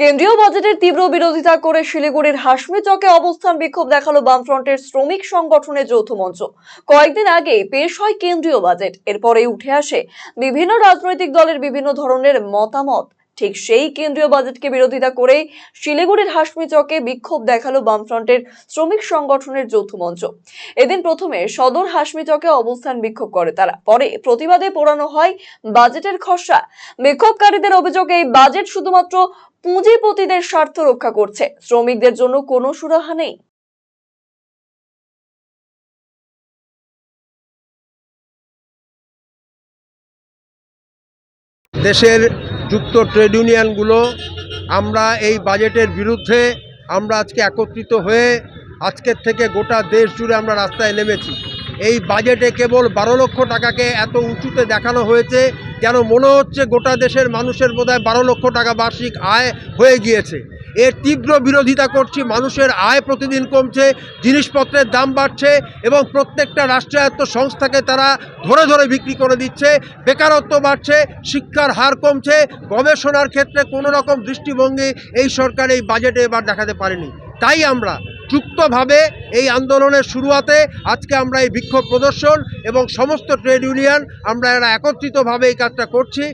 কেন্দ্রীয় বাজেটের তীব্র বিরোধিতা করে শিলিগুড়ির হাসমি চকে অবস্থান বিক্ষোভ দেখাল বামফ্রন্টের শ্রমিক সংগঠনের যৌথ মঞ্চ। কয়েকদিন আগে পেশ হয় কেন্দ্রীয় বাজেট। এরপরে উঠে আসে বিভিন্ন রাজনৈতিক দলের বিভিন্ন ধরনের মতামত। ঠিক সেই কেন্দ্রীয় বাজেটকে বিরোধিতা করে শিলিগুড়ির হাসমি চকে বিক্ষোভ দেখাল বামফ্রন্টের শ্রমিক সংগঠনের যৌথ মঞ্চ। এদিন প্রথমে সদর হাসমি চকে অবস্থান বিক্ষোভ করে তারা। পরে প্রতিবাদে পোড়ানো হয় বাজেটের খসড়া। বিক্ষোভকারীদের অভিযোগ, এই বাজেট শুধুমাত্র পুঁজিপতিদের স্বার্থ রক্ষা করছে। শ্রমিকদের জন্য কোনো সুরাহা নেই। দেশের যুক্ত ট্রেড ইউনিয়নগুলো, আমরা এই বাজেটের বিরুদ্ধে আমরা আজকে একত্রিত হয়ে আজকের থেকে গোটা দেশ জুড়ে আমরা রাস্তায় নেমেছি। এই বাজেটে কেবল বারো লক্ষ টাকাকে এত উঁচুতে দেখানো হয়েছে, যেন মনে হচ্ছে গোটা দেশের মানুষের বোধহয় বারো লক্ষ টাকা বার্ষিক আয় হয়ে গিয়েছে। এর তীব্র বিরোধিতা করছি, মানুষের আয় প্রতিদিন কমছে, জিনিসপত্রের দাম বাড়ছে এবং প্রত্যেকটা রাষ্ট্রায়ত্ত সংস্থাকে তারা ধরে ধরে বিক্রি করে দিচ্ছে। বেকারত্ব বাড়ছে, শিক্ষার হার কমছে, গবেষণার ক্ষেত্রে কোনো রকম দৃষ্টিভঙ্গি এই সরকার এই বাজেটে এবার দেখাতে পারেনি। তাই আমরা যুক্তভাবে এই আন্দোলনের শুরুয়াতে আজকে আমরা এই বিক্ষোভ প্রদর্শন এবং সমস্ত ট্রেড ইউনিয়ন আমরা এরা একত্রিতভাবে এই কাজটা করছি।